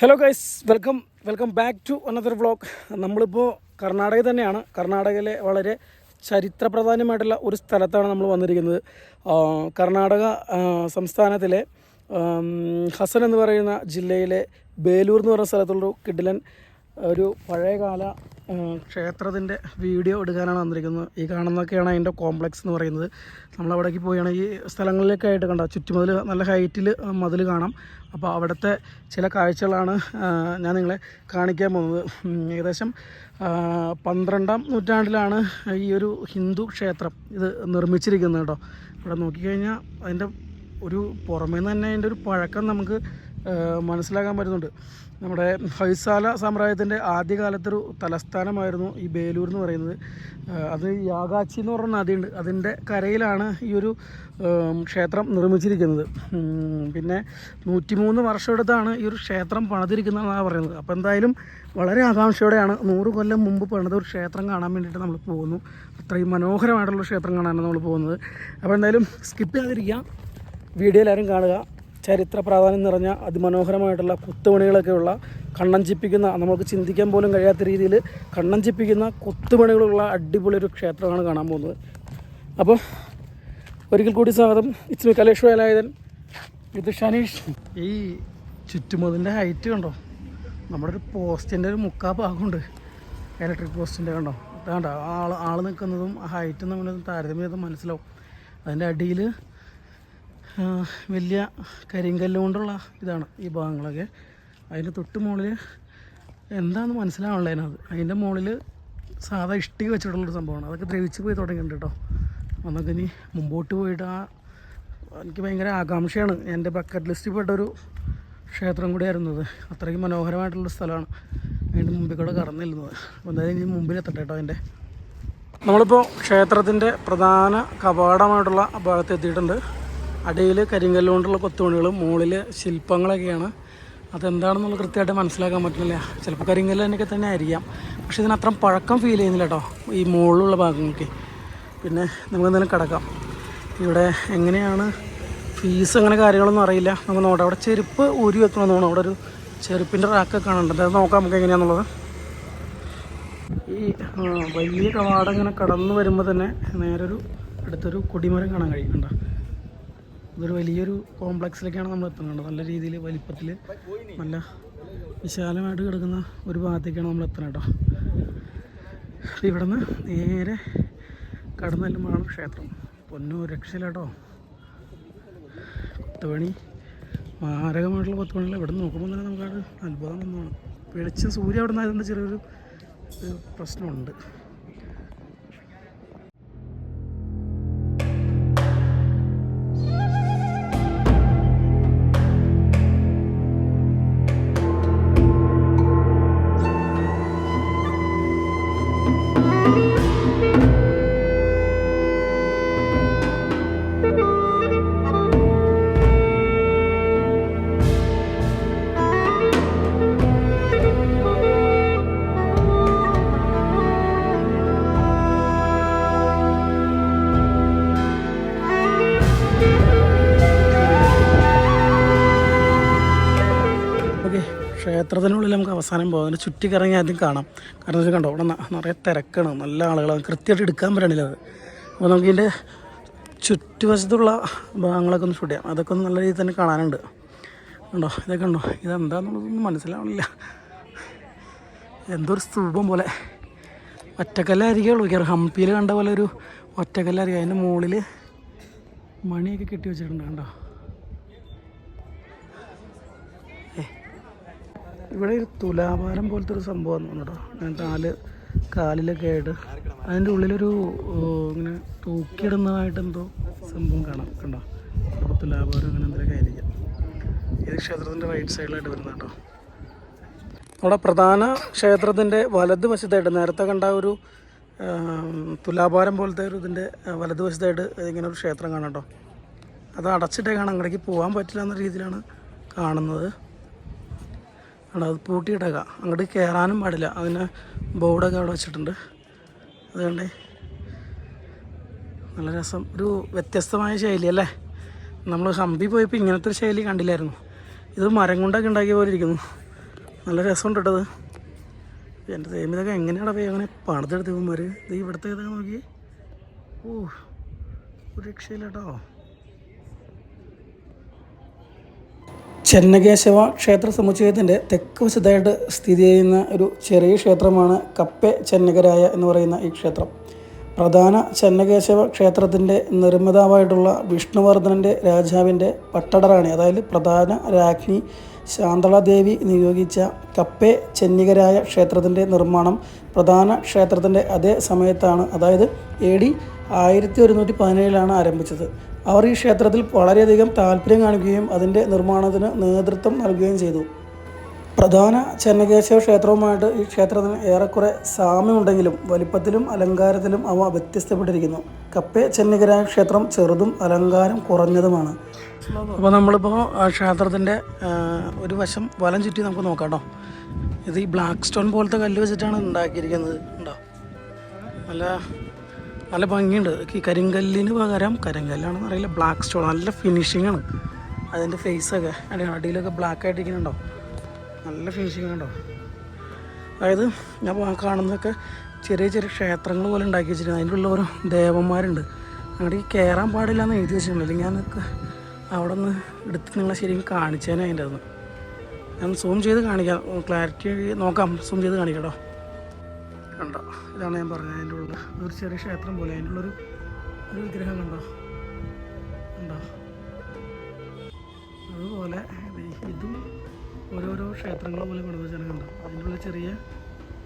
Hello guys welcome welcome back to another vlog നമ്മളിപ്പോൾ കർണാടകയിൽ തന്നെയാണ്. കർണാടകയിലെ വളരെ ചരിത്ര പ്രധാനമായിട്ടുള്ള ഒരു സ്ഥലത്താണ് നമ്മൾ വന്നിരിക്കുന്നത്. കർണാടക സംസ്ഥാനത്തിലെ ഹസൻ എന്ന് പറയുന്ന ജില്ലയിലെ ബേലൂർ എന്ന് പറയുന്ന സ്ഥലത്തുള്ളൊരു കിഡിലൻ ഒരു പഴയകാല ക്ഷേത്രത്തിന്റെ വീഡിയോ എടുക്കാനാണ് വന്നിരിക്കുന്നത്. ഈ കാണുന്നതൊക്കെയാണ് അതിന്റെ കോംപ്ലക്സ് എന്ന് പറയുന്നത്. നമ്മളവിടേക്ക് പോവുകയാണെങ്കിൽ ഈ സ്ഥലങ്ങളിലൊക്കെ ആയിട്ട് കണ്ട? ചുറ്റുമതിൽ നല്ല ഹൈറ്റിൽ മതിൽ കാണാം. അപ്പോൾ അവിടുത്തെ ചില കാഴ്ചകളാണ് ഞാൻ നിങ്ങളെ കാണിക്കാൻ പോകുന്നത്. ഏകദേശം പന്ത്രണ്ടാം നൂറ്റാണ്ടിലാണ് ഈ ഒരു ഹിന്ദു ക്ഷേത്രം ഇത് നിർമ്മിച്ചിരിക്കുന്നത് കേട്ടോ. ഇവിടെ നോക്കിക്കഴിഞ്ഞാൽ അതിന്റെ ഒരു പുറമേ നിന്ന് തന്നെ അതിന്റെ ഒരു പഴക്കം നമുക്ക് മനസ്സിലാക്കാൻ പറ്റുന്നുണ്ട്. നമ്മുടെ ഹൈസാല സാമ്രാജ്യത്തിന്റെ ആദ്യകാലത്തൊരു തലസ്ഥാനമായിരുന്നു ഈ ബേലൂർ എന്ന് പറയുന്നത്. അത് യാഗാച്ചി എന്ന് പറഞ്ഞ നദിയുണ്ട്. അതിന്റെ കരയിലാണ് ഈ ഒരു ക്ഷേത്രം നിർമ്മിച്ചിരിക്കുന്നത്. പിന്നെ നൂറ്റിമൂന്ന് വർഷം എടുത്താണ് ഈ ഒരു ക്ഷേത്രം പണിതിരിക്കുന്നതെന്നാണ് പറയുന്നത്. അപ്പോൾ എന്തായാലും വളരെ ആകാംക്ഷയോടെയാണ് നൂറ് കൊല്ലം മുമ്പ് പണിത ഒരു ക്ഷേത്രം കാണാൻ വേണ്ടിയിട്ട് നമ്മൾ പോകുന്നു. അത്രയും മനോഹരമായിട്ടുള്ള ക്ഷേത്രം കാണാനാണ് നമ്മൾ പോകുന്നത്. അപ്പോൾ എന്തായാലും സ്കിപ്പ് ചെയ്യാതിരിക്കുക. വീഡിയോ എല്ലാവരും കാണുക. ചരിത്ര പ്രാധാന്യം നിറഞ്ഞ അതിമനോഹരമായിട്ടുള്ള കുത്തുപണികളൊക്കെയുള്ള കണ്ണഞ്ചിപ്പിക്കുന്ന നമുക്ക് ചിന്തിക്കാൻ പോലും കഴിയാത്ത രീതിയിൽ കണ്ണഞ്ചിപ്പിക്കുന്ന കുത്തുപണികളുള്ള അടിപൊളി ഒരു ക്ഷേത്രമാണ് കാണാൻ പോകുന്നത്. അപ്പോൾ ഒരിക്കൽ കൂടി സ്വാഗതം. ഇറ്റ്സ് മി കലേഷ് വേലായുധൻ ഇത് ഷനീഷ്. ഈ ചുറ്റുമതിന്റെ ഹൈറ്റ് കണ്ടോ? നമ്മുടെ ഒരു പോസ്റ്റിന്റെ ഒരു മുക്കാ ഭാഗമുണ്ട്. ഇലക്ട്രിക് പോസ്റ്റിന്റെ കണ്ടോ? അതാണ്ട ആൾ ആൾ നിൽക്കുന്നതും ഹൈറ്റും തമ്മിൽ താരതമ്യം ചെയ്ത് മനസ്സിലാവും. അതിന്റെ അടിയിൽ വലിയ കരിങ്കല്ല് കൊണ്ടുള്ള ഇതാണ് ഈ ഭാഗങ്ങളൊക്കെ. അതിന്റെ തൊട്ട് മുകളിൽ എന്താണെന്ന് മനസ്സിലാവണല്ലോ അതിനകത്ത് അതിന്റെ മുകളിൽ സാധാ ഇഷ്ടിക വെച്ചിട്ടുള്ളൊരു സംഭവമാണ്. അതൊക്കെ ദ്രവിച്ച് പോയി തുടങ്ങിയിട്ടുണ്ട് കേട്ടോ. നമുക്ക് ഇനി മുമ്പോട്ട് പോയിട്ട് ആ എനിക്ക് ഭയങ്കര ആകാംക്ഷയാണ്. എന്റെ ബക്കറ്റ് ലിസ്റ്റിൽ പെട്ടൊരു ക്ഷേത്രം കൂടിയായിരുന്നു അത്. അത്രയ്ക്ക് മനോഹരമായിട്ടുള്ള സ്ഥലമാണ്. അതിന്റെ മുമ്പിൽ കൂടെ കടന്നിരുന്നത്. എന്തായാലും ഇനി മുമ്പിലെത്തട്ടെ കേട്ടോ അതിന്റെ. നമ്മളിപ്പോൾ ക്ഷേത്രത്തിന്റെ പ്രധാന കവാടമായിട്ടുള്ള ഭാഗത്ത് എത്തിയിട്ടുണ്ട്. അടിയിൽ കരിങ്കല്ല് കൊണ്ടുള്ള കൊത്തുപണികളും മുകളിൽ ശില്പങ്ങളൊക്കെയാണ്. അതെന്താണെന്നുള്ള കൃത്യമായിട്ട് മനസ്സിലാക്കാൻ പറ്റുന്നില്ല. ചിലപ്പോൾ കരിങ്കല്ല് തന്നെയൊക്കെ തന്നെ ആയിരിക്കാം. പക്ഷേ ഇതിന് അത്ര പഴക്കം ഫീൽ ചെയ്യുന്നില്ല കേട്ടോ ഈ മുകളിലുള്ള ഭാഗങ്ങൾക്ക്. പിന്നെ നമുക്ക് എന്തെങ്കിലും കിടക്കാം. ഇവിടെ എങ്ങനെയാണ് ഫീസ് അങ്ങനെ കാര്യങ്ങളൊന്നും അറിയില്ല. നമുക്ക് നോക്കാം. അവിടെ ചെരുപ്പ് ഊരി വെക്കണമെന്ന് തോന്നുന്നു. അവിടെ ഒരു ചെരുപ്പിന്റെ റാക്കൊക്കെ കാണുന്നുണ്ട്. അത് നോക്കാം നമുക്ക് എങ്ങനെയാണെന്നുള്ളത് ഈ വലിയ കവാടം ഇങ്ങനെ കടന്നു വരുമ്പോൾ തന്നെ നേരൊരു അടുത്തൊരു കൊടിമരം കാണാൻ കഴിയുന്നുണ്ടോ. ഇതൊരു വലിയൊരു കോംപ്ലക്സിലേക്കാണ് നമ്മൾ എത്തുന്നത്. നല്ല രീതിയിൽ വലിപ്പത്തിൽ നല്ല വിശാലമായിട്ട് കിടക്കുന്ന ഒരു ഭാഗത്തേക്കാണ് നമ്മൾ എത്തുന്നത് കേട്ടോ. അപ്പോൾ ഇവിടെ നിന്ന് നേരെ കടന്നു ക്ഷേത്രം. പൊന്നു രക്ഷയില്ല കേട്ടോ. കൊത്തുപണി മാരകമായിട്ടുള്ള കൊത്തുപണികൾ ഇവിടെ നോക്കുമ്പോൾ തന്നെ നമുക്കത് അത്ഭുതം വന്നതാണ് വെളിച്ചം സൂര്യ അവിടെ നിന്നായതുകൊണ്ട് ചെറിയൊരു പ്രശ്നമുണ്ട്. ക്ഷേത്രത്തിനുള്ളിൽ നമുക്ക് അവസാനം പോകാം. അതിന് ചുറ്റിക്കറങ്ങി ആദ്യം കാണാം. കാരണം വെച്ചാൽ കണ്ടോ ഇവിടെ നിറയെ തിരക്കാണ്. നല്ല ആളുകളാണ് കൃത്യമായിട്ട് എടുക്കാൻ പറ്റണില്ല അത്. അപ്പോൾ നമുക്ക് ഇതിന്റെ ചുറ്റുവശത്തുള്ള ഭാഗങ്ങളൊക്കെ ഒന്ന് ഷൂട്ട് ചെയ്യാം. അതൊക്കെ ഒന്ന് നല്ല രീതിയിൽ തന്നെ കാണാനുണ്ട്. കണ്ടോ ഇതൊക്കെ ഉണ്ടോ ഇതെന്താന്നുള്ളതൊന്നും മനസ്സിലാവണില്ല. എന്തോ ഒരു സ്തൂപം പോലെ. ഒറ്റക്കല്ലായിരിക്കുള്ളൂ മിക്കവാറും ഹംപിയിൽ കണ്ട പോലെ ഒരു ഒറ്റക്കല്ലായിരിക്കും. അതിന്റെ മുകളിൽ മണിയൊക്കെ കെട്ടി വെച്ചിട്ടുണ്ട് കണ്ടോ? ഇവിടെ ഒരു തുലാഭാരം പോലത്തെ ഒരു സംഭവം കേട്ടോ. ഞാൻ നാല് കാലിലൊക്കെ ആയിട്ട്. അതിന്റെ ഉള്ളിലൊരു ഇങ്ങനെ തൂക്കിയിടുന്നതായിട്ട് എന്തോ സംഭവം കാണാം. കണ്ടോ? ഇവിടെ തുലാഭാരം അങ്ങനെ എന്തെങ്കിലുമൊക്കെ ആയിരിക്കാം. ഇത് ക്ഷേത്രത്തിന്റെ റൈറ്റ് സൈഡിലായിട്ട് വരുന്ന കേട്ടോ. അവിടെ പ്രധാന ക്ഷേത്രത്തിന്റെ വലത് വശത്തായിട്ട് നേരത്തെ കണ്ട ഒരു തുലാഭാരം പോലത്തെ ഒരു ഇതിന്റെ വലത് വശത്തായിട്ട് ഇങ്ങനെ ഒരു ക്ഷേത്രം കാണാം കേട്ടോ. അത് അടച്ചിട്ടേ കാണാം. അങ്ങോട്ടേക്ക് പോകാൻ പറ്റില്ല എന്ന രീതിയിലാണ് കാണുന്നത്. അവിടെ അത് പൂട്ടിയിടക അങ്ങോട്ട് കയറാനും പാടില്ല. അതിന് ബോർഡൊക്കെ അവിടെ വെച്ചിട്ടുണ്ട്. അതുകൊണ്ടേ നല്ല രസം. ഒരു വ്യത്യസ്തമായ ശൈലി അല്ലേ? നമ്മൾ ഹമ്പി പോയപ്പോൾ ഇങ്ങനത്തെ ഒരു ശൈലി കണ്ടില്ലായിരുന്നു. ഇത് മരം കൊണ്ടൊക്കെ ഉണ്ടാക്കിയ പോലെ ഇരിക്കുന്നു. നല്ല രസമുണ്ട് കേട്ടത് എന്റെ തേമിതൊക്കെ എങ്ങനെയാണ് പോയി? അങ്ങനെ പണിതെടുത്ത് പോകുമ്പോൾ ഇത് ഇവിടുത്തെ ഇതൊക്കെ നോക്കി ഓ ഒരു രക്ഷയില്ല കേട്ടോ. ചെന്നകേശവ ക്ഷേത്ര സമുച്ചയത്തിന്റെ തെക്ക് വശത്തായിട്ട് സ്ഥിതി ചെയ്യുന്ന ഒരു ചെറിയ ക്ഷേത്രമാണ് കപ്പെ ചെന്നകരായ എന്ന് പറയുന്ന ഈ ക്ഷേത്രം. പ്രധാന ചെന്നകേശവ ക്ഷേത്രത്തിന്റെ നിർമ്മിതാവായിട്ടുള്ള വിഷ്ണുവർദ്ധനന്റെ രാജാവിന്റെ പട്ടടറാണി അതായത് പ്രധാന രാജ്ഞി ശാന്തളാദേവി നിയോഗിച്ച കപ്പെ ചെന്നികരായ ക്ഷേത്രത്തിന്റെ നിർമ്മാണം പ്രധാന ക്ഷേത്രത്തിന്റെ അതേ സമയത്താണ്. അതായത് എ ഡി ആയിരത്തി ഒരുന്നൂറ്റി പതിനേഴിലാണ് ആരംഭിച്ചത്. അവർ ഈ ക്ഷേത്രത്തിൽ വളരെയധികം താല്പര്യം കാണുകയും അതിന്റെ നിർമ്മാണത്തിന് നേതൃത്വം നൽകുകയും ചെയ്തു. പ്രധാന ചെന്നകേശവ ക്ഷേത്രവുമായിട്ട് ഈ ക്ഷേത്രത്തിന് ഏറെക്കുറെ സാമ്യമുണ്ടെങ്കിലും വലിപ്പത്തിലും അലങ്കാരത്തിലും അവ വ്യത്യസ്തപ്പെട്ടിരിക്കുന്നു. കപ്പെ ചെന്നകരായ ക്ഷേത്രം ചെറുതും അലങ്കാരം കുറഞ്ഞതുമാണ്. അപ്പോൾ നമ്മളിപ്പോൾ ക്ഷേത്രത്തിന്റെ ഒരു വശം വലം ചുറ്റി നമുക്ക് നോക്കാം കേട്ടോ. ഇത് ഈ ബ്ലാക്ക് സ്റ്റോൺ പോലത്തെ കല്ല് വെച്ചിട്ടാണ് ഉണ്ടാക്കിയിരിക്കുന്നത്. ഉണ്ടോ? നല്ല നല്ല ഭംഗിയുണ്ട്. ഈ കരിങ്കല്ലിന് പകരം കരിങ്കല്ലാണെന്ന് അറിയില്ല. ബ്ലാക്ക് സ്റ്റോൺ നല്ല ഫിനിഷിംഗ് ആണ്. അതിന്റെ ഫേസൊക്കെ അടി അടിയിലൊക്കെ ബ്ലാക്ക് ആയിട്ടിരിക്കുന്നുണ്ടോ? നല്ല ഫിനിഷിംഗ് ഉണ്ടോ അതായത് ഞാൻ കാണുന്നതൊക്കെ ചെറിയ ചെറിയ ക്ഷേത്രങ്ങൾ പോലെ ഉണ്ടാക്കി വെച്ചിട്ടുണ്ട്. അതിന്റെ ഉള്ള ഓരോ ദേവന്മാരുണ്ട്. അങ്ങോട്ട് കയറാൻ പാടില്ല എന്ന് എഴുതി വെച്ചിട്ടുണ്ട്. അല്ലെങ്കിൽ ഞാനൊക്കെ അവിടെ നിന്ന് എടുത്ത് നിങ്ങളെ ശരിക്കും കാണിച്ചേനെ അതിന്റെ ഞാൻ സൂം ചെയ്ത് കാണിക്കാം. ക്ലാരിറ്റി നോക്കാം. സൂം ചെയ്ത് കാണിക്കാം കേട്ടോ കണ്ടോ? ഇതാണ് ഞാൻ പറഞ്ഞത്. അതിന്റെ ഉള്ളിൽ ഒരു ചെറിയ ക്ഷേത്രം പോലെ. അതിന്റെ ഉള്ളൊരു ഒരു വിഗ്രഹം കണ്ടോ? കണ്ടോ? അതുപോലെ ഇത് ഓരോരോ ക്ഷേത്രങ്ങൾ പോലെ പണിത് അതിന്റെ ഉള്ള ചെറിയ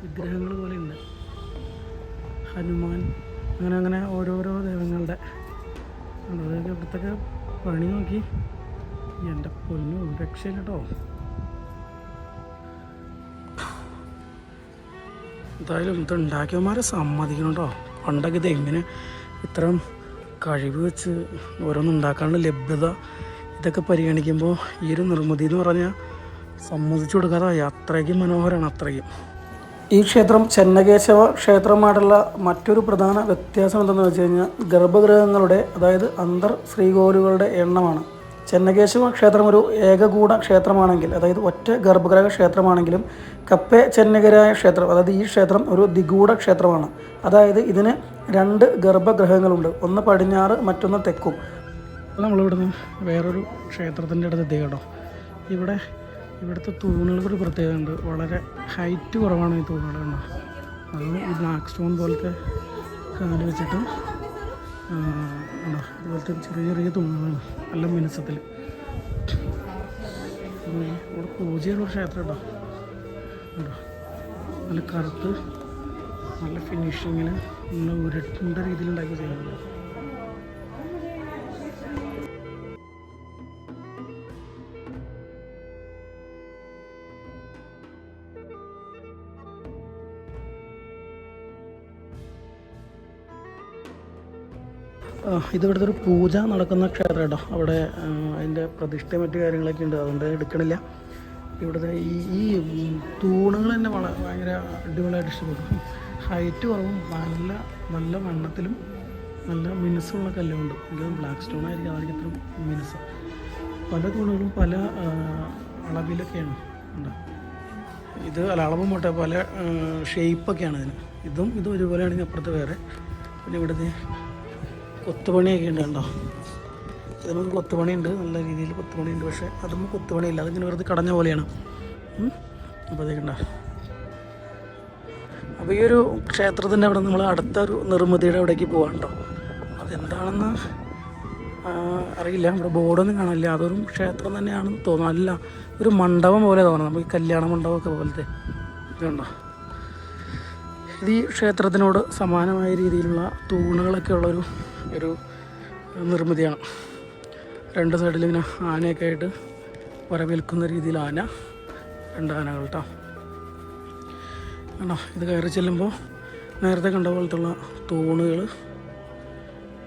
വിഗ്രഹങ്ങൾ പോലെ ഉണ്ട്. ഹനുമാൻ അങ്ങനെ അങ്ങനെ ഓരോരോ ദൈവങ്ങളുടെ അതൊക്കെ ഇവിടുത്തൊക്കെ പണി നോക്കി. എന്റെ പൊന്നു രക്ഷയില്ല കേട്ടോ എന്തായാലും ഇത് ഉണ്ടാക്കിയവന്മാരെ സമ്മതിക്കണം കേട്ടോ പണ്ടൊക്കെ ഇത് എങ്ങനെ ഇത്രയും കഴിവ് വെച്ച് ഓരോന്നും ഉണ്ടാക്കാനുള്ള ലഭ്യത ഇതൊക്കെ പരിഗണിക്കുമ്പോൾ ഈ ഒരു നിർമ്മിതി എന്ന് പറഞ്ഞാൽ സമ്മതിച്ചു കൊടുക്കാതെ അത്രയ്ക്കും മനോഹരമാണ് അത്രയ്ക്കും. ഈ ക്ഷേത്രം ചെന്നകേശവ ക്ഷേത്രമായിട്ടുള്ള മറ്റൊരു പ്രധാന വ്യത്യാസം എന്തെന്ന് വെച്ച് കഴിഞ്ഞാൽ ഗർഭഗൃഹങ്ങളുടെ അതായത് അന്തർ ശ്രീകോലുകളുടെ എണ്ണമാണ്. ചെന്നകേശവ ക്ഷേത്രം ഒരു ഏകകൂട ക്ഷേത്രമാണെങ്കിൽ അതായത് ഒറ്റ ഗർഭഗ്രഹ ക്ഷേത്രമാണെങ്കിലും കപ്പെ ചെന്നകരായ ക്ഷേത്രം അതായത് ഈ ക്ഷേത്രം ഒരു ദിഗൂഢ ക്ഷേത്രമാണ്. അതായത് ഇതിന് രണ്ട് ഗർഭഗ്രഹങ്ങളുണ്ട് ഒന്ന് പടിഞ്ഞാറ് മറ്റൊന്ന് തെക്കും. നമ്മളിവിടുന്ന് വേറൊരു ക്ഷേത്രത്തിന്റെ അടുത്ത് എത്തി ഇവിടെ ഇവിടുത്തെ തൂണുകൾക്കൊരു പ്രത്യേകത ഉണ്ട്. വളരെ ഹൈറ്റ് കുറവാണ് ഈ തൂണുകൾ കണ്ടോ. ഈ ബ്ലാക്ക് സ്റ്റോൺ പോലത്തെ കാൽ വെച്ചിട്ട് ആ, കണ്ടോ ഇതുപോലത്തെ ചെറിയ ചെറിയ തൂണുകളാണ് നല്ല മിനുസത്തിൽ. ഇവിടെ പൂജയുള്ള ക്ഷേത്രം കേട്ടോ ഉണ്ടോ? നല്ല കറുത്ത് നല്ല ഫിനിഷിങ്ങിൽ നല്ല ഉരുട്ടേണ്ട രീതിയിൽ ഉണ്ടാക്കി ചെയ്യുന്നുണ്ട് ഇത് ഇവിടുത്തെ ഒരു പൂജ നടക്കുന്ന ക്ഷേത്രം കേട്ടോ. അവിടെ അതിന്റെ പ്രതിഷ്ഠ മറ്റു കാര്യങ്ങളൊക്കെ ഉണ്ട്. അതുകൊണ്ട് എടുക്കണില്ല. ഇവിടുത്തെ ഈ ഈ തൂണുകൾ തന്നെ വളരെ ഭയങ്കര അടിപൊളിയായിട്ട് ഇഷ്ടപ്പെട്ടു. ഹൈറ്റ് കുറവും നല്ല നല്ല വണ്ണത്തിലും നല്ല മിനുസുള്ള കല്ലുമുണ്ട്. എങ്കിലും ബ്ലാക്ക് സ്റ്റോൺ ആയിരിക്കും. അതായിരിക്കും ഇത്ര മിനുസ്. പല തൂണുകളും പല അളവിലൊക്കെയാണ്. ഉണ്ട്? ഇത് അല്ല അളവും മുട്ട പല ഷേപ്പൊക്കെയാണ് ഇതിന് ഇതും ഇതും ഒരുപോലെയാണെങ്കിൽ അപ്പുറത്ത് വേറെ. പിന്നെ ഇവിടുത്തെ കൊത്തുപണിയൊക്കെ ഉണ്ട് കണ്ടോ? ഇത് നമുക്ക് കൊത്തുപണിയുണ്ട് നല്ല രീതിയിൽ കൊത്തുപണിയുണ്ട്. പക്ഷേ അതും കൊത്തുപണിയില്ല അതിങ്ങനെ വെറുതെ കടഞ്ഞ പോലെയാണ്. അപ്പോൾ അതേക്കണ്ട അപ്പോൾ ഈ ഒരു ക്ഷേത്രത്തിന്റെ അവിടെ നമ്മൾ അടുത്ത ഒരു നിർമ്മിതിയുടെ അവിടേക്ക് പോകാം കേട്ടോ. അതെന്താണെന്ന് അറിയില്ല. ഇവിടെ ബോർഡൊന്നും കാണില്ല അതൊരു ക്ഷേത്രം തന്നെയാണെന്ന് തോന്നുന്നു അല്ല ഒരു മണ്ഡപം പോലെ തോന്നുന്നു നമുക്ക് കല്യാണ മണ്ഡപമൊക്കെ പോലത്തെ. ഇതുണ്ടോ ഇത് ഈ ക്ഷേത്രത്തിനോട് സമാനമായ രീതിയിലുള്ള തൂണുകളൊക്കെ ഉള്ളൊരു ഒരു നിർമ്മിതിയാണ്. രണ്ട് സൈഡിൽ ഇങ്ങനെ ആനയൊക്കെ ആയിട്ട് വരവേൽക്കുന്ന രീതിയിൽ ആന രണ്ട് ആനകൾ കേട്ടോ കേട്ടോ ഇത് കയറി ചെല്ലുമ്പോൾ നേരത്തെ കണ്ട പോലത്തുള്ള തൂണുകൾ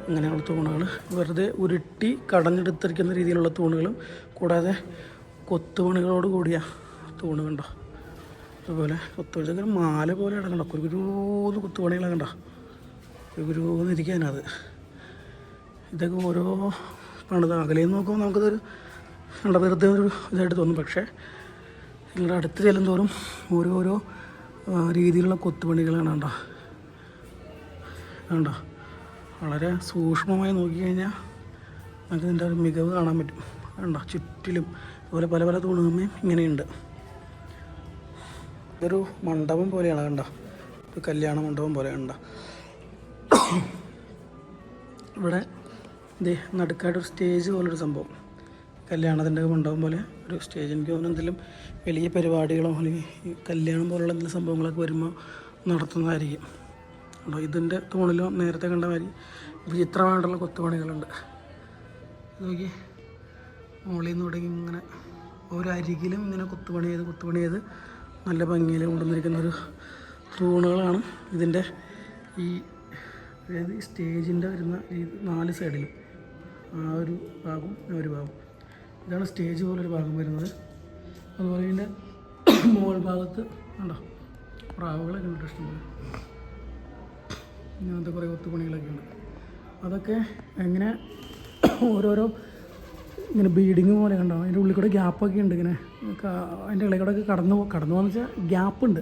അങ്ങനെയുള്ള തൂണുകൾ വെറുതെ ഉരുട്ടി കടഞ്ഞെടുത്തിരിക്കുന്ന രീതിയിലുള്ള തൂണുകളും കൂടാതെ കൊത്തുപണികളോട് കൂടിയ തൂണ് കണ്ടോ. അതുപോലെ കൊത്തുപണി മാല പോലെ കിടക്കണ്ട കുരുകുരൂന്ന് കൊത്തുപണികളെ കണ്ടോ. കുരുകുരൂന്ന് ഇരിക്കാനത് ഇതൊക്കെ ഓരോ പണിത് അകലെ നിന്ന് നോക്കുമ്പോൾ നമുക്കതൊരു കണ്ട വെറുതെ ഒരു ഇതായിട്ട് തോന്നും. പക്ഷേ നിങ്ങളുടെ അടുത്ത് ചെല്ലും തോറും ഓരോരോ രീതിയിലുള്ള കൊത്തുപണികളാണ് കണ്ടോ? കണ്ടോ? വളരെ സൂക്ഷ്മമായി നോക്കിക്കഴിഞ്ഞാൽ നമുക്ക് ഇതിന്റെ ഒരു മികവ് കാണാൻ പറ്റും. കണ്ടോ? ചുറ്റിലും അതുപോലെ പല പല തൂണുകമ്മയും ഇങ്ങനെയുണ്ട്. ഇതൊരു മണ്ഡപം പോലെയാണ് കണ്ടോ? ഒരു കല്യാണ മണ്ഡപം പോലെ കണ്ടോ? ഇവിടെ ഇതേ നടുക്കായിട്ടൊരു സ്റ്റേജ് പോലൊരു സംഭവം. കല്യാണത്തിന്റെ മണ്ഡപം പോലെ ഒരു സ്റ്റേജ് എനിക്ക് തോന്നുന്നു എന്തെങ്കിലും വലിയ പരിപാടികളോ അല്ലെങ്കിൽ കല്യാണം പോലുള്ള എന്തെങ്കിലും സംഭവങ്ങളൊക്കെ വരുമ്പോൾ നടത്തുന്നതായിരിക്കും. അപ്പോൾ ഇതിന്റെ തൂണിലോ നേരത്തെ കണ്ട മാതിരി വിചിത്രമായിട്ടുള്ള കൊത്തുപണികളുണ്ട്. നോക്കി മുകളിൽ നിന്ന് തുടങ്ങി ഇങ്ങനെ ഓരോ അരികിലും ഇങ്ങനെ കൊത്തുപണി ചെയ്ത് കൊത്തുപണി ചെയ്ത് നല്ല ഭംഗിയിൽ കൊണ്ടുവന്നിരിക്കുന്ന ഒരു തൂണുകളാണ് ഇതിന്റെ ഈ അതായത് സ്റ്റേജിന്റെ വരുന്ന ഈ നാല് സൈഡിലും ആ ഒരു ഭാഗം ഒരു ഭാഗം. ഇതാണ് സ്റ്റേജ് പോലൊരു ഭാഗം വരുന്നത്. അതുപോലെ ഇതിന്റെ മുകൾ ഭാഗത്ത് ഉണ്ടോ പ്രാവുകളൊക്കെ ഉണ്ട് ഇഷ്ടംപോലെ. ഇങ്ങനത്തെ കുറേ ഒത്തുപണികളൊക്കെ ഉണ്ട്. അതൊക്കെ എങ്ങനെ ഓരോരോ ഇങ്ങനെ ബീഡിങ് പോലെ കണ്ടോ അതിന്റെ ഉള്ളിൽ കൂടെ ഗ്യാപ്പൊക്കെ ഉണ്ട് ഇങ്ങനെ. അതിന്റെ ഇളയിൽ കൂടെ ഒക്കെ കടന്നു കടന്നു പോകുന്ന വെച്ചാൽ ഗ്യാപ്പുണ്ട്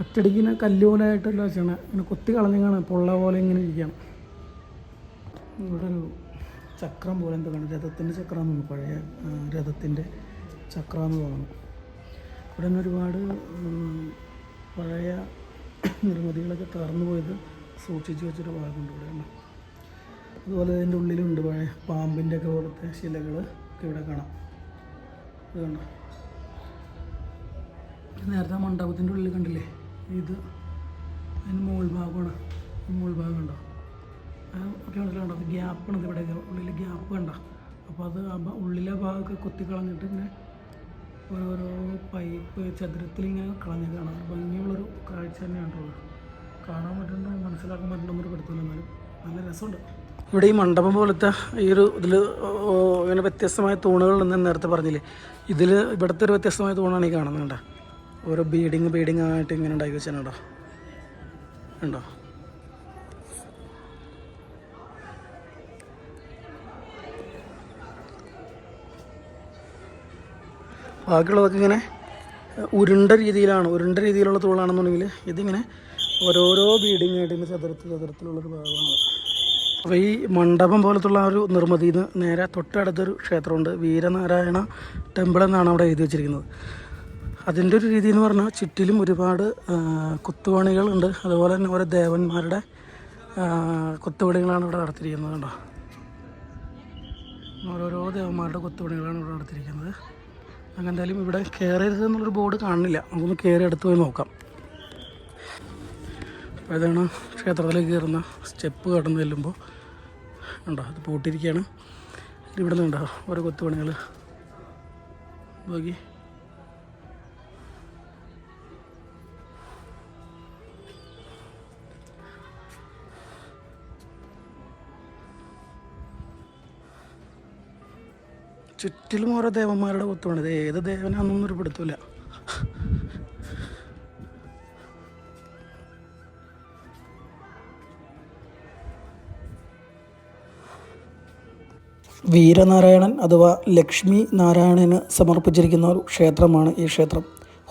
ഒറ്റടിക്ക് ഇങ്ങനെ കല്ല് പോലെ ആയിട്ടല്ല വെച്ചാണ്. ഇങ്ങനെ കൊത്തി കളഞ്ഞാണ് പൊള്ള പോലെ ഇങ്ങനെ ഇരിക്കുകയാണ്. ഇവിടെ ഒരു ചക്രം പോലെ എന്തോ കാണും? രഥത്തിന്റെ ചക്രം തോന്നുന്നു. പഴയ രഥത്തിന്റെ ചക്രം എന്ന് തോന്നുന്നു. ഇവിടെ നിന്ന് ഒരുപാട് പഴയ നിർമ്മിതികളൊക്കെ തകർന്നു പോയത് സൂക്ഷിച്ച് വെച്ചൊരു ഭാഗമുണ്ട് ഇവിടെ കണ്ടോ. അതുപോലെ അതിന്റെ ഉള്ളിലുണ്ട് പഴയ പാമ്പിന്റെ ഒക്കെ പോലത്തെ ശിലകൾ ഒക്കെ ഇവിടെ കാണാം. ഇത് കണ്ടോ? നേരത്തെ മണ്ഡപത്തിന്റെ ഉള്ളിൽ കണ്ടില്ലേ? ഇത് അതിന് മുകൾ ഭാഗമാണ്. മുകൾ ഭാഗം കണ്ടോ? മനസ്സിലുണ്ടോ അത് ഗ്യാപ്പാണ് ഇവിടെ. ഉള്ളിൽ ഗ്യാപ്പ് കണ്ട. അപ്പോൾ അത് ആ ഉള്ളിലെ ഭാഗമൊക്കെ കൊത്തി കളഞ്ഞിട്ട് ഇങ്ങനെ ഓരോരോ പൈപ്പ് കളഞ്ഞ് കാണാം ഭംഗിയുള്ളൊരു കാഴ്ച തന്നെയാണ് കേട്ടോ. കാണാൻ പറ്റുന്നുണ്ടോ? മനസ്സിലാക്കാൻ പറ്റുന്നൊരു പെടുത്തില്ല എന്നാലും നല്ല രസമുണ്ട്. ഇവിടെ ഈ മണ്ഡപം പോലത്തെ ഈ ഒരു ഇതിൽ ഇങ്ങനെ വ്യത്യസ്തമായ തൂണുകൾ എന്ന് നേരത്തെ പറഞ്ഞില്ലേ? ഇതിൽ ഇവിടുത്തെ ഒരു വ്യത്യസ്തമായ തൂണാണ് ഈ കാണുന്നത് കണ്ടോ. ഓരോ ബീഡിങ് ബീഡിങ് ആയിട്ട് ഇങ്ങനെ ഉണ്ടാക്കി വെച്ചാൽ കേട്ടോ ഉണ്ടോ ബാക്കിയുള്ളതൊക്കെ ഇങ്ങനെ ഉരുണ്ട രീതിയിലാണ് ഉരുണ്ട രീതിയിലുള്ള തൂളാണെന്നുണ്ടെങ്കിൽ ഇതിങ്ങനെ ഓരോരോ ബീഡിങ് ആയിട്ട് ഇങ്ങനെ ചതുരത്ത് ചതുരത്തിലുള്ളൊരു ഭാഗമാണ്. അപ്പോൾ ഈ മണ്ഡപം പോലത്തുള്ള ഒരു നിർമ്മിതിയിൽ നിന്ന് നേരെ തൊട്ടടുത്തൊരു ക്ഷേത്രമുണ്ട്. വീരനാരായണ ടെമ്പിൾ എന്നാണ് അവിടെ എഴുതി വെച്ചിരിക്കുന്നത്. അതിന്റെ ഒരു രീതി എന്ന് പറഞ്ഞാൽ ചുറ്റിലും ഒരുപാട് കുത്തുപണികളുണ്ട് അതുപോലെ തന്നെ ഓരോ ദേവന്മാരുടെ കൊത്തുപണികളാണ് ഇവിടെ നടത്തിയിരിക്കുന്നത് കണ്ടോ? ഓരോരോ ദേവന്മാരുടെ കുത്തുപണികളാണ് ഇവിടെ നടത്തിയിരിക്കുന്നത്. അങ്ങനെ എന്തായാലും ഇവിടെ കയറരുത് എന്നുള്ളൊരു ബോർഡ് കാണുന്നില്ല. നമുക്കൊന്ന് കയറി അടുത്ത് പോയി നോക്കാം. അപ്പോൾ ഇതാണ് ക്ഷേത്രത്തിലേക്ക് കയറുന്ന സ്റ്റെപ്പ് കടന്ന് ചെല്ലുമ്പോൾ ഉണ്ടോ അത് പൂട്ടിയിരിക്കുകയാണ് ഇവിടെ നിന്നുണ്ടോ ഓരോ കൊത്തുപണികൾ നോക്കി. ചുറ്റിലും ഓരോ ദേവന്മാരുടെ കുത്തുമാണ് ഇത് ഏത് ദേവനാണെന്നൊന്നും ഒരു വീരനാരായണൻ അഥവാ ലക്ഷ്മി നാരായണന് സമർപ്പിച്ചിരിക്കുന്ന ഒരു ക്ഷേത്രമാണ് ഈ ക്ഷേത്രം.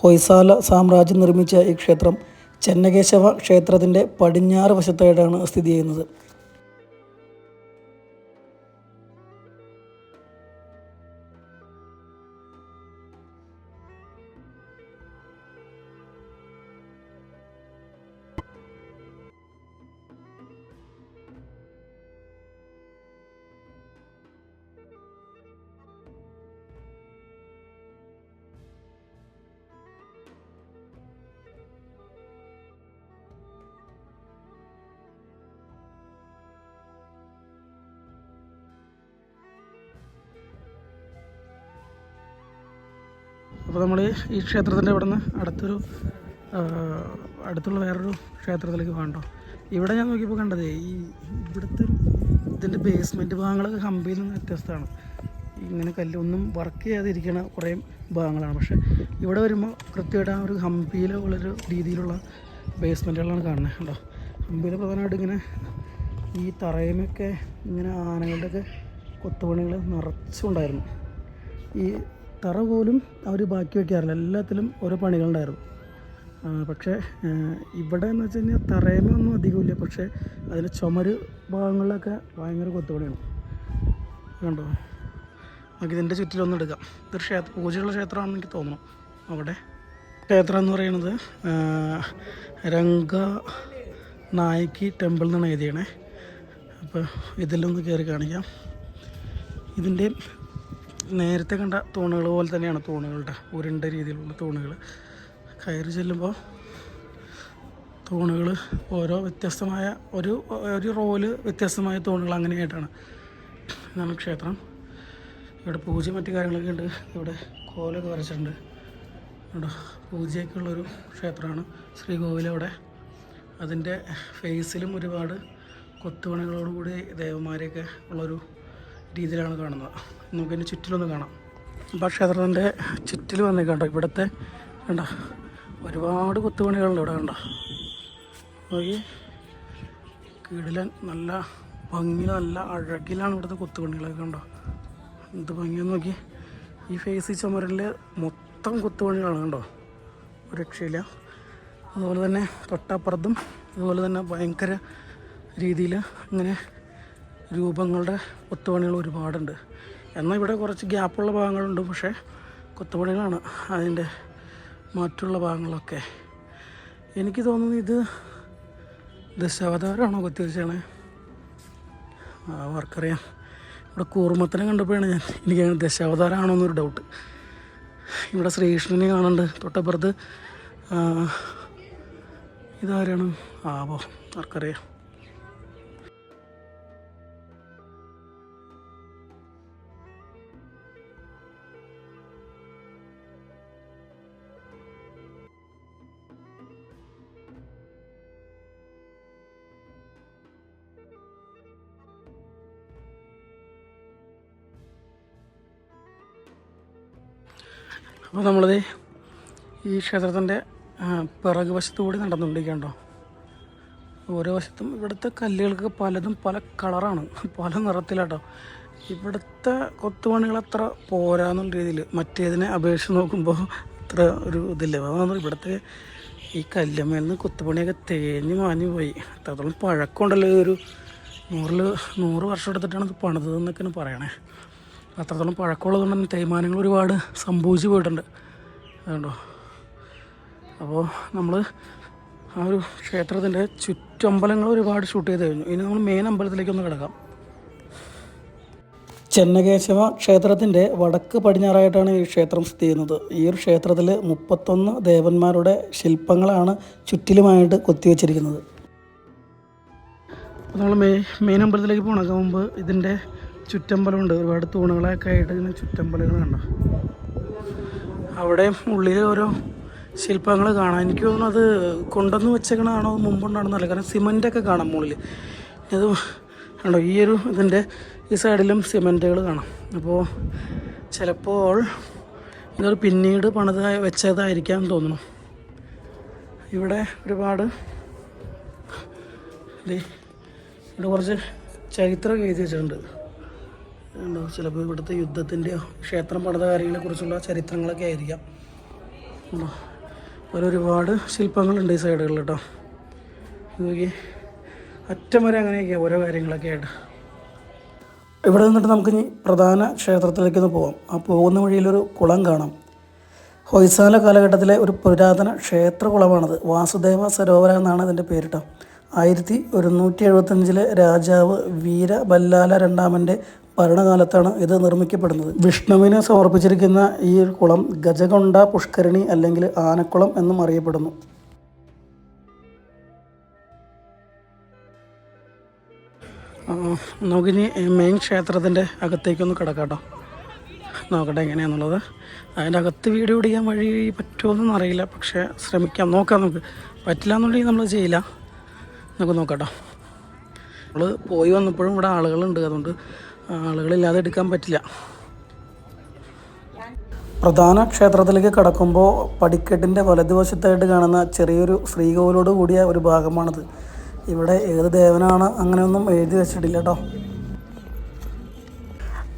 ഹൊയ്സാല സാമ്രാജ്യം നിർമ്മിച്ച ഈ ക്ഷേത്രം ചെന്നകേശവ ക്ഷേത്രത്തിന്റെ പടിഞ്ഞാറ് വശത്തായിട്ടാണ് സ്ഥിതി ചെയ്യുന്നത്. അപ്പോൾ നമ്മൾ ഈ ക്ഷേത്രത്തിന്റെ ഇവിടെ നിന്ന് അടുത്തൊരു അടുത്തുള്ള വേറൊരു ക്ഷേത്രത്തിലേക്ക് പോകണ്ടോ ഇവിടെ ഞാൻ നോക്കിയപ്പോൾ കണ്ടത് ഈ ഇവിടുത്തെ ഇതിന്റെ ബേസ്മെന്റ് ഭാഗങ്ങളൊക്കെ കമ്പിയിൽ നിന്ന് വ്യത്യസ്തമാണ്. ഇങ്ങനെ കല്ലൊന്നും വർക്ക് ചെയ്യാതിരിക്കണ കുറേ ഭാഗങ്ങളാണ്. പക്ഷേ ഇവിടെ വരുമ്പോൾ കൃത്യമായിട്ട് ആ ഒരു ഹമ്പിയിലെ ഉള്ളൊരു രീതിയിലുള്ള ബേസ്മെന്റുകളാണ് കാണുന്നത് കേട്ടോ. ഹംപിയിൽ പ്രധാനമായിട്ട് ഇങ്ങനെ ഈ തറയുമൊക്കെ ഇങ്ങനെ ആനകളുടെയൊക്കെ കൊത്തുപണികൾ നിറച്ചുണ്ടായിരുന്നു. ഈ തറ പോലും അവർ ബാക്കി വയ്ക്കാറില്ല എല്ലാത്തിലും ഓരോ പണികളുണ്ടായിരുന്നു പക്ഷേ ഇവിടെ എന്ന് വെച്ച് കഴിഞ്ഞാൽ തറയമൊന്നും അധികമില്ല. പക്ഷേ അതിന്റെ ചുമര് ഭാഗങ്ങളിലൊക്കെ ഭയങ്കര കൊത്തുപണിയാണ്. കണ്ടോ? നമുക്ക് ഇതിന്റെ ചുറ്റിലൊന്നും എടുക്കാം. ഇതൊരു ക്ഷേത്ര പൂജയുള്ള ക്ഷേത്രമാണെന്ന് എനിക്ക് തോന്നുന്നു അവിടെ ക്ഷേത്രം എന്ന് പറയുന്നത് രംഗ നായകി ടെമ്പിൾ എന്നാണ് എഴുതിയണേ. അപ്പോൾ ഇതിലൊന്ന് കയറി കാണിക്കാം. ഇതിന്റെ നേരത്തെ കണ്ട തൂണുകൾ പോലെ തന്നെയാണ് തൂണുകളുടെ ഉരുണ്ട രീതിയിലുള്ള തൂണുകൾ. കയറി ചെല്ലുമ്പോൾ തൂണുകൾ ഓരോ വ്യത്യസ്തമായ ഒരു ഒരു റോൽ വ്യത്യസ്തമായ തൂണുകൾ അങ്ങനെയായിട്ടാണ്. ഇതാണ് ക്ഷേത്രം. ഇവിടെ പൂജ മറ്റു കാര്യങ്ങളൊക്കെ ഉണ്ട്. ഇവിടെ കോലൊക്കെ വരച്ചിട്ടുണ്ട്. ഇവിടെ പൂജയൊക്കെ ഉള്ളൊരു ക്ഷേത്രമാണ് ശ്രീകോവിൽ അവിടെ. അതിന്റെ ഫേസിലും ഒരുപാട് കൊത്തുപണികളോടുകൂടി ദേവന്മാരെയൊക്കെ ഉള്ളൊരു രീതിയിലാണ് കാണുന്നത്. നമുക്കതിന്റെ ചുറ്റിലൊന്ന് കാണാം. അപ്പോൾ ക്ഷേത്രത്തിന്റെ ചുറ്റിൽ വന്നേ കേട്ടോ ഇവിടുത്തെ? കണ്ട? ഒരുപാട് കൊത്തുപണികളുണ്ട് ഇവിടെ കണ്ട? നോക്കി. കീടിലൻ നല്ല ഭംഗി നല്ല അഴകിലാണ് ഇവിടുത്തെ കൊത്തുപണികളൊക്കെ കണ്ടോ? എന്ത് ഭംഗിയെന്ന് നോക്കി. ഈ ഫേസ് ചുമരിൽ മൊത്തം കൊത്തുപണികളാണ് കണ്ടോ? ഒരു രക്ഷയില്ല. അതുപോലെ തന്നെ തൊട്ടപ്പുറത്തും അതുപോലെ തന്നെ ഭയങ്കര രീതിയിൽ ഇങ്ങനെ രൂപങ്ങളുടെ കൊത്തുപണികൾ ഒരുപാടുണ്ട്. എന്നാൽ ഇവിടെ കുറച്ച് ഗ്യാപ്പുള്ള ഭാഗങ്ങളുണ്ട് പക്ഷേ കൊത്തുപണികളാണ് അതിന്റെ മറ്റുള്ള ഭാഗങ്ങളൊക്കെ. എനിക്ക് തോന്നുന്നു ഇത് ദശാവതാരമാണോ കൊത്തി വെച്ചാണ് അവർക്കറിയാം. ഇവിടെ കൂർമ്മത്തിനെ കണ്ടപ്പോഴാണ് ഞാൻ എനിക്ക് ദശാവതാരമാണോ എന്നൊരു ഡൗട്ട് ഇവിടെ ശ്രീകൃഷ്ണനെ കാണുന്നുണ്ട്. തൊട്ടപ്പുറത്ത് ഇതാരാണ്? ആവോ ആർക്കറിയാം അപ്പോൾ നമ്മളത് ഈ ക്ഷേത്രത്തിന്റെ പിറകു വശത്തുകൂടി നടന്നുകൊണ്ടിരിക്കണ്ടോ ഓരോ വശത്തും ഇവിടുത്തെ കല്ലുകൾക്ക് പലതും പല കളറാണ് പല നിറത്തിലാട്ടോ. ഇവിടുത്തെ കൊത്തുപണികൾ അത്ര പോരാന്നുള്ള രീതിയിൽ മറ്റേതിനെ അപേക്ഷിച്ച് നോക്കുമ്പോൾ അത്ര ഒരു ഇതില്ല. അതാണ് ഇവിടുത്തെ ഈ കല്ലുമേൽ നിന്ന് കൊത്തുപണിയൊക്കെ തേഞ്ഞ് മാഞ്ഞു പോയി. അത്രത്തോളം പഴക്കമുണ്ടല്ലോ ഒരു നൂറിൽ നൂറ് വർഷം എടുത്തിട്ടാണ് ഇത് പണിതതെന്നൊക്കെയാണ് പറയണേ. അത്രത്തോളം പഴക്കമുള്ളത് കൊണ്ട് തന്നെ തേയ്മാനങ്ങൾ ഒരുപാട് സംഭവിച്ചു പോയിട്ടുണ്ട്. അതുകൊണ്ടോ? അപ്പോൾ നമ്മൾ ആ ഒരു ക്ഷേത്രത്തിന്റെ ചുറ്റമ്പലങ്ങൾ ഒരുപാട് ഷൂട്ട് ചെയ്ത് കഴിഞ്ഞു. ഇനി നമ്മൾ മെയിൻ അമ്പലത്തിലേക്കൊന്ന് കിടക്കാം. ചെന്നകേശവ ക്ഷേത്രത്തിന്റെ വടക്ക് പടിഞ്ഞാറായിട്ടാണ് ഈ ക്ഷേത്രം സ്ഥിതി ചെയ്യുന്നത്. ഈ ഒരു ക്ഷേത്രത്തിൽ മുപ്പത്തൊന്ന് ദേവന്മാരുടെ ശില്പങ്ങളാണ് ചുറ്റിലുമായിട്ട് കൊത്തിവെച്ചിരിക്കുന്നത്. അപ്പോൾ നമ്മൾ മെയ് മെയിൻ അമ്പലത്തിലേക്ക് പോകണക്ക് മുമ്പ് ഇതിന്റെ ചുറ്റമ്പലമുണ്ട്. ഒരുപാട് തൂണുകളൊക്കെ ആയിട്ട് ഇങ്ങനെ ചുറ്റമ്പലങ്ങൾ കണ്ടോ? അവിടെ ഉള്ളിൽ ഓരോ ശില്പങ്ങൾ കാണാം. എനിക്ക് തോന്നുന്നു അത് കൊണ്ടുവന്ന് വെച്ചേക്കണാണോ മുമ്പുണ്ടാണെന്നല്ല കാരണം സിമന്റൊക്കെ കാണാം മുകളിൽ അത് കണ്ടോ? ഈ ഒരു ഇതിന്റെ ഈ സൈഡിലും സിമന്റുകൾ കാണാം. അപ്പോൾ ചിലപ്പോൾ ഇതൊരു പിന്നീട് പണിത വെച്ചതായിരിക്കാം തോന്നുന്നു. ഇവിടെ ഒരുപാട് ഇവിടെ കുറച്ച് ചരിത്രം എഴുതി വെച്ചിട്ടുണ്ട്. ഉണ്ടോ? ചിലപ്പോൾ ഇവിടുത്തെ യുദ്ധത്തിന്റെയോ ക്ഷേത്രം പണിത കാര്യങ്ങളെക്കുറിച്ചുള്ള ചരിത്രങ്ങളൊക്കെ ആയിരിക്കാം. ഉണ്ടോ? ഒരുപാട് ശില്പങ്ങളുണ്ട് ഈ സൈഡുകളിൽ കേട്ടോ. നോക്കി അറ്റം വരെ അങ്ങനെയൊക്കെയാണ് ഓരോ കാര്യങ്ങളൊക്കെ ആയിട്ട്. ഇവിടെ നിന്നിട്ട് നമുക്ക് ഇനി പ്രധാന ക്ഷേത്രത്തിലേക്ക് ഒന്ന് പോവാം. ആ പോകുന്ന വഴിയിലൊരു കുളം കാണാം. ഹൊയ്സാല കാലഘട്ടത്തിലെ ഒരു പുരാതന ക്ഷേത്ര കുളമാണത് വാസുദേവ സരോവര എന്നാണ് അതിന്റെ പേരിട്ടോ ആയിരത്തി ഒരുന്നൂറ്റി എഴുപത്തഞ്ചിലെ രാജാവ് വീരബല്ലാല രണ്ടാമന്റെ ഭരണകാലത്താണ് ഇത് നിർമ്മിക്കപ്പെടുന്നത്. വിഷ്ണുവിന് സമർപ്പിച്ചിരിക്കുന്ന ഈ കുളം ഗജകൊണ്ട പുഷ്കരണി അല്ലെങ്കിൽ ആനക്കുളം എന്നും അറിയപ്പെടുന്നു. നോക്കിനി മെയിൻ ക്ഷേത്രത്തിന്റെ അകത്തേക്കൊന്ന് കിടക്കാട്ടോ. നോക്കട്ടെ എങ്ങനെയാണെന്നുള്ളത് അതിന്റെ അകത്ത് വീഡിയോ പിടിക്കാൻ വഴി പറ്റുമോ അറിയില്ല. പക്ഷേ ശ്രമിക്കാം. നോക്കാം നമുക്ക്. പറ്റില്ല എന്നുണ്ടെങ്കിൽ നമ്മൾ ചെയ്യില്ല. നമുക്ക് നോക്കട്ടോ. നമ്മൾ പോയി വന്നപ്പോഴും ഇവിടെ ആളുകളുണ്ട്. അതുകൊണ്ട് ആളുകളില്ലാതെ എടുക്കാൻ പറ്റില്ല. പ്രധാന ക്ഷേത്രത്തിലേക്ക് കടക്കുമ്പോൾ പടിക്കെട്ടിന്റെ വലതുവശത്തായിട്ട് കാണുന്ന ചെറിയൊരു ശ്രീകോവിലോട് കൂടിയ ഒരു ഭാഗമാണിത്. ഇവിടെ ഏത് ദേവനാണ് അങ്ങനെയൊന്നും എഴുതി വെച്ചിട്ടില്ല കേട്ടോ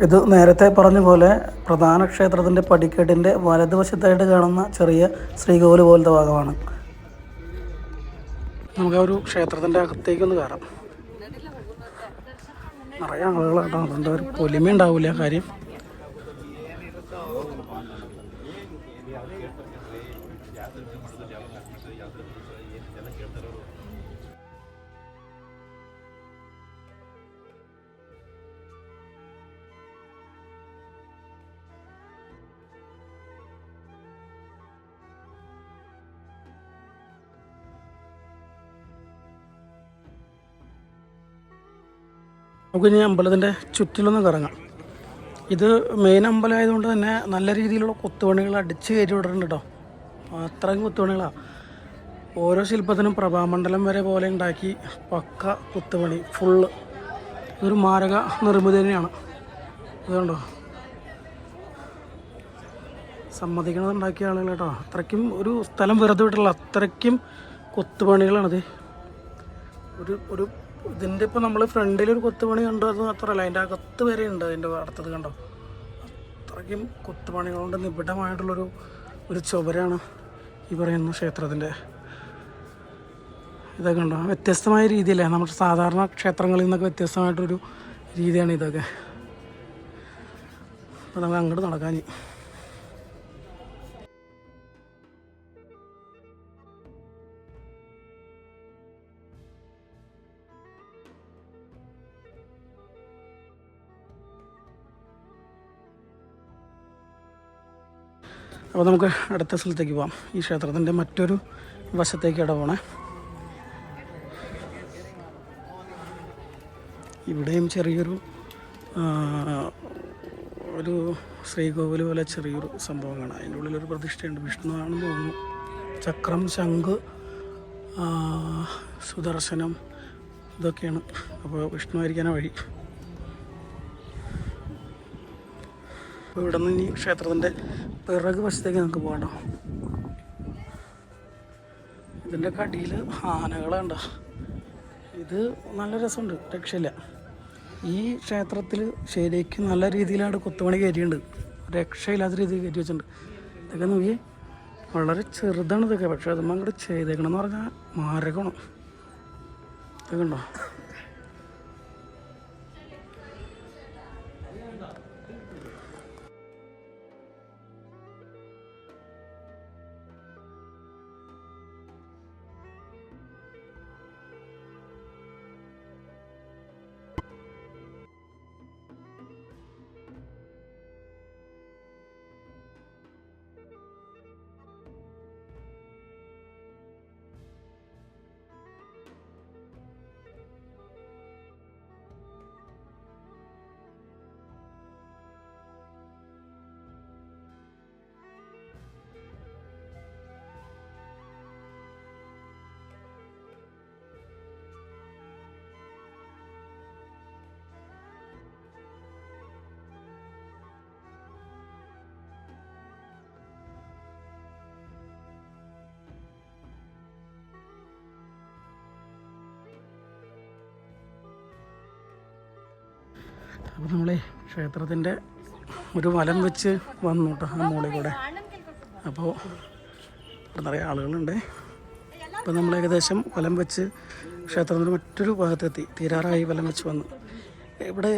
ഇത് നേരത്തെ പറഞ്ഞ പോലെ പ്രധാന ക്ഷേത്രത്തിന്റെ പടിക്കെട്ടിന്റെ വലതുവശത്തായിട്ട് കാണുന്ന ചെറിയ ശ്രീകോവിൽ പോലത്തെ ഭാഗമാണ്. നമുക്ക് ആ ഒരു ക്ഷേത്രത്തിന്റെ അകത്തേക്കൊന്ന് കയറാം. നിറയെ ആളുകളാട്ടോ. അതുകൊണ്ട് ഒരു പൊലിമ ഉണ്ടാവില്ല കാര്യം. നമുക്ക് ഇനി അമ്പലത്തിന്റെ ചുറ്റിലൊന്ന് കറങ്ങാം. ഇത് മെയിൻ അമ്പലമായതുകൊണ്ട് തന്നെ നല്ല രീതിയിലുള്ള കൊത്തുപണികൾ അടിച്ച് കയറ്റി വിടുന്നുണ്ട് കേട്ടോ അത്രയും കൊത്തുപണികളാണ് ഓരോ ശില്പത്തിനും പ്രഭാമണ്ഡലം വരെ പോലെ ഉണ്ടാക്കി പക്ക കൊത്തുപണി ഫുള്ള് ഇതൊരു മാരക നിർമ്മിതി തന്നെയാണ് അതുകൊണ്ടോ സമ്മതിക്കണത് ഉണ്ടാക്കിയ ആളുകൾ കേട്ടോ അത്രയ്ക്കും ഒരു സ്ഥലം വെറുതെ വിട്ടുള്ള അത്രയ്ക്കും കൊത്തുപണികളാണത്. ഒരു ഒരു ഇതിന്റെ ഇപ്പോൾ നമ്മൾ ഫ്രണ്ടിൽ ഒരു കൊത്തുപണി കണ്ടു അത് മാത്രമല്ല അതിന്റെ അകത്ത് വരെ ഉണ്ട് അതിന്റെ അടുത്തത് കണ്ടോ? അത്രയ്ക്കും കൊത്തുപണികൾ കൊണ്ട് നിബിഡമായിട്ടുള്ളൊരു ഒരു ചുവരാണ് ഈ പറയുന്ന ക്ഷേത്രത്തിന്റെ ഇതൊക്കെ ഉണ്ടോ വ്യത്യസ്തമായ രീതിയല്ലേ? നമ്മുടെ സാധാരണ ക്ഷേത്രങ്ങളിൽ നിന്നൊക്കെ വ്യത്യസ്തമായിട്ടൊരു രീതിയാണ് ഇതൊക്കെ. അപ്പോൾ നമുക്ക് അങ്ങോട്ട് നടക്കാൻ അപ്പോൾ നമുക്ക് അടുത്ത സ്ഥലത്തേക്ക് പോവാം. ഈ ക്ഷേത്രത്തിന്റെ മറ്റൊരു വശത്തേക്ക് ഇട പോണേ. ഇവിടെയും ചെറിയൊരു ഒരു ശ്രീകോവിൽ പോലെ ചെറിയൊരു സംഭവമാണ് അതിന്റെ ഉള്ളിലൊരു പ്രതിഷ്ഠയുണ്ട്. വിഷ്ണു ആണെന്ന് തോന്നുന്നു. ചക്രം ശംഖ് സുദർശനം ഇതൊക്കെയാണ്. അപ്പോൾ വിഷ്ണു ആയിരിക്കാനാണ് വഴി. അപ്പോൾ ഇവിടെ നിന്ന് ഇനി ക്ഷേത്രത്തിന്റെ പിറക് വശത്തേക്ക് നമുക്ക് പോകണം ഇതിന്റെ കടിയിൽ ആനകളുണ്ടോ ഇത് നല്ല രസമുണ്ട് രക്ഷയില്ല. ഈ ക്ഷേത്രത്തിൽ ശരിക്കും നല്ല രീതിയിലാണ് കൊത്തുപണി കയറ്റിയിട്ടുണ്ട്. രക്ഷയില്ലാത്ത രീതിയിൽ കയറ്റി വെച്ചിട്ടുണ്ട്. ഇതൊക്കെ നോക്കി വളരെ ചെറുതാണ് ഇതൊക്കെ. പക്ഷേ അതുമ്പോൾ അങ്ങോട്ട് ചെയ്തേക്കണമെന്ന് പറഞ്ഞാൽ മാരകമാണ്. ഇതൊക്കെ ഉണ്ടോ അപ്പോൾ നമ്മൾ ക്ഷേത്രത്തിന്റെ ഒരു വലം വെച്ച് വന്നു കേട്ടോ ആ മുകളിൽ കൂടെ. അപ്പോൾ ഇവിടെ നിറയെ ആളുകളുണ്ട്. അപ്പോൾ നമ്മൾ ഏകദേശം വലം വെച്ച് ക്ഷേത്രത്തിന്റെ മറ്റൊരു ഭാഗത്തെത്തി. തീരാറായി വലം വെച്ച് വന്നു. ഇവിടെ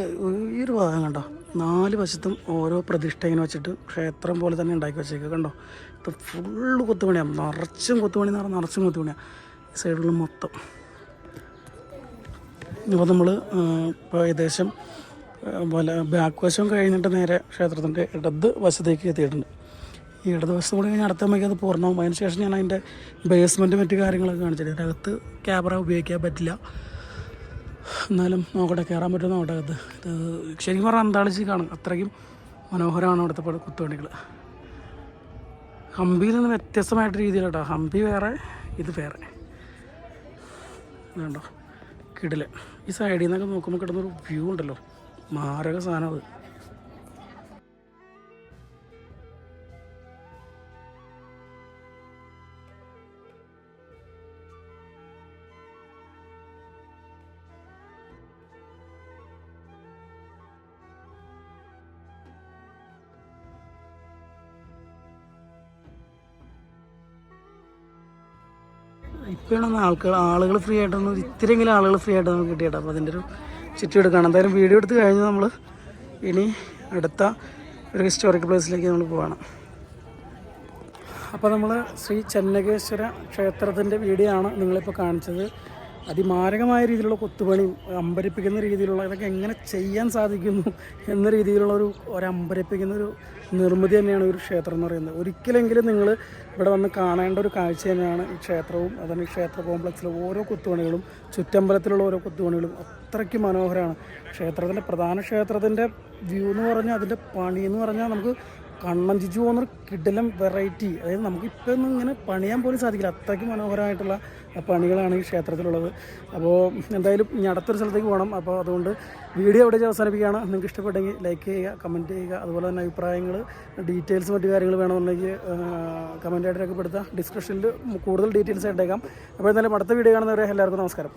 ഈ ഒരു ഭാഗം കണ്ടോ? നാല് വശത്തും ഓരോ പ്രതിഷ്ഠ ഇങ്ങനെ വെച്ചിട്ട് ക്ഷേത്രം പോലെ തന്നെ ഉണ്ടാക്കി വെച്ചേക്കുക കണ്ടോ? ഇത് ഫുള്ള് കൊത്തുപണിയാണ് നിറച്ചും കൊത്തുപണി എന്ന് പറഞ്ഞാൽ നിറച്ചും കൊത്തുപണിയാണ് സൈഡിൽ മൊത്തം. അപ്പോൾ നമ്മൾ ഇപ്പോൾ ഏകദേശം വല ബാക്ക് വശം കഴിഞ്ഞിട്ട് നേരെ ക്ഷേത്രത്തിന്റെ ഇടത് വശത്തേക്ക് എത്തിയിട്ടുണ്ട്. ഈ ഇടത് വശം കൂടി കഴിഞ്ഞാൽ അടുത്ത അമ്മയ്ക്ക് അത് പൂർണമാകും അതിന് ശേഷം ഞാൻ അതിന്റെ ബേസ്മെന്റ് മറ്റ് കാര്യങ്ങളൊക്കെ കാണിച്ചിട്ട് അതിനകത്ത് ക്യാമറ ഉപയോഗിക്കാൻ പറ്റില്ല. എന്നാലും നോക്കട്ടെ കയറാൻ പറ്റുമോ നോക്കട്ടെ അത്. ഇത് ശരിക്കും പറഞ്ഞാൽ അന്താളിച്ച് കാണും. അത്രയ്ക്കും മനോഹരമാണ് അവിടുത്തെ കുത്തുപണികൾ. ഹംപിയിൽ നിന്ന് വ്യത്യസ്തമായിട്ട് രീതിയിലാട്ടോ. ഹംപി വേറെ ഇത് വേറെ. ഇതുണ്ടോ കിടിൽ ഈ സൈഡിൽ നിന്നൊക്കെ നോക്കുമ്പോൾ കിടന്നൊരു വ്യൂ ഉണ്ടല്ലോ. മാരക സാധനം ഇപ്പോഴാണ് ആൾക്കാർ ആളുകൾ ഫ്രീ ആയിട്ടൊന്നും ഇത്രയെങ്കിലും ആളുകൾ ഫ്രീ ആയിട്ട് നമുക്ക് കിട്ടിയിട്ടാണ് അപ്പോൾ അതിന്റെ ഒരു ചുറ്റും എടുക്കുകയാണ് എന്തായാലും വീഡിയോ എടുത്ത് കഴിഞ്ഞ് നമ്മൾ ഇനി അടുത്ത ഒരു ഹിസ്റ്റോറിക്കൽ പ്ലേസിലേക്ക് നമ്മൾ പോവാണ്. അപ്പോൾ നമ്മൾ ശ്രീ ചെന്നകേശ്വര ക്ഷേത്രത്തിന്റെ വീഡിയോ ആണ് നിങ്ങളിപ്പോൾ കാണിച്ചത്. അതിമാരകമായ രീതിയിലുള്ള കൊത്തുപണിയും അമ്പരിപ്പിക്കുന്ന രീതിയിലുള്ള ഇതൊക്കെ എങ്ങനെ ചെയ്യാൻ സാധിക്കുന്നു എന്ന രീതിയിലുള്ള ഒരു ഒരു അമ്പരിപ്പിക്കുന്ന ഒരു നിർമ്മിതി തന്നെയാണ് ഒരു ക്ഷേത്രം എന്ന് പറയുന്നത്. ഒരിക്കലെങ്കിലും നിങ്ങൾ ഇവിടെ വന്ന് കാണേണ്ട ഒരു കാഴ്ച തന്നെയാണ് ഈ ക്ഷേത്രവും ഈ ക്ഷേത്ര കോംപ്ലക്സിലെ ഓരോ കൊത്തുപണികളും ചുറ്റമ്പലത്തിലുള്ള ഓരോ കൊത്തുപണികളും അത്രയ്ക്ക് മനോഹരമാണ്. ക്ഷേത്രത്തിന്റെ പ്രധാന ക്ഷേത്രത്തിന്റെ വ്യൂ എന്ന് പറഞ്ഞാൽ അതിന്റെ പണി എന്ന് പറഞ്ഞാൽ നമുക്ക് കണ്ണഞ്ചിച്ചു പോകുന്നൊരു കിടലം വെറൈറ്റി അതായത് നമുക്ക് ഇപ്പോൾ ഒന്നും ഇങ്ങനെ പണിയാൻ പോലും സാധിക്കില്ല. അത്രയ്ക്ക് മനോഹരമായിട്ടുള്ള പണികളാണ് ഈ ക്ഷേത്രത്തിലുള്ളത്. അപ്പോൾ എന്തായാലും ഇനി അടുത്തൊരു സ്ഥലത്തേക്ക് പോകണം. അപ്പോൾ അതുകൊണ്ട് വീഡിയോ എവിടെ അവസാനിപ്പിക്കുകയാണ്. നിങ്ങൾക്ക് ഇഷ്ടപ്പെട്ടെങ്കിൽ ലൈക്ക് ചെയ്യുക കമന്റ് ചെയ്യുക അതുപോലെ തന്നെ അഭിപ്രായങ്ങൾ ഡീറ്റെയിൽസ് മറ്റു കാര്യങ്ങൾ വേണമെന്നുണ്ടെങ്കിൽ കമന്റായിട്ട് രേഖപ്പെടുത്തുക. ഡിസ്ക്രിപ്ഷനിൽ കൂടുതൽ ഡീറ്റെയിൽസ് ഇട്ടേക്കാം അപ്പോൾ എന്തായാലും അടുത്ത വീഡിയോ കാണുന്നവരെ എല്ലാവർക്കും നമസ്കാരം.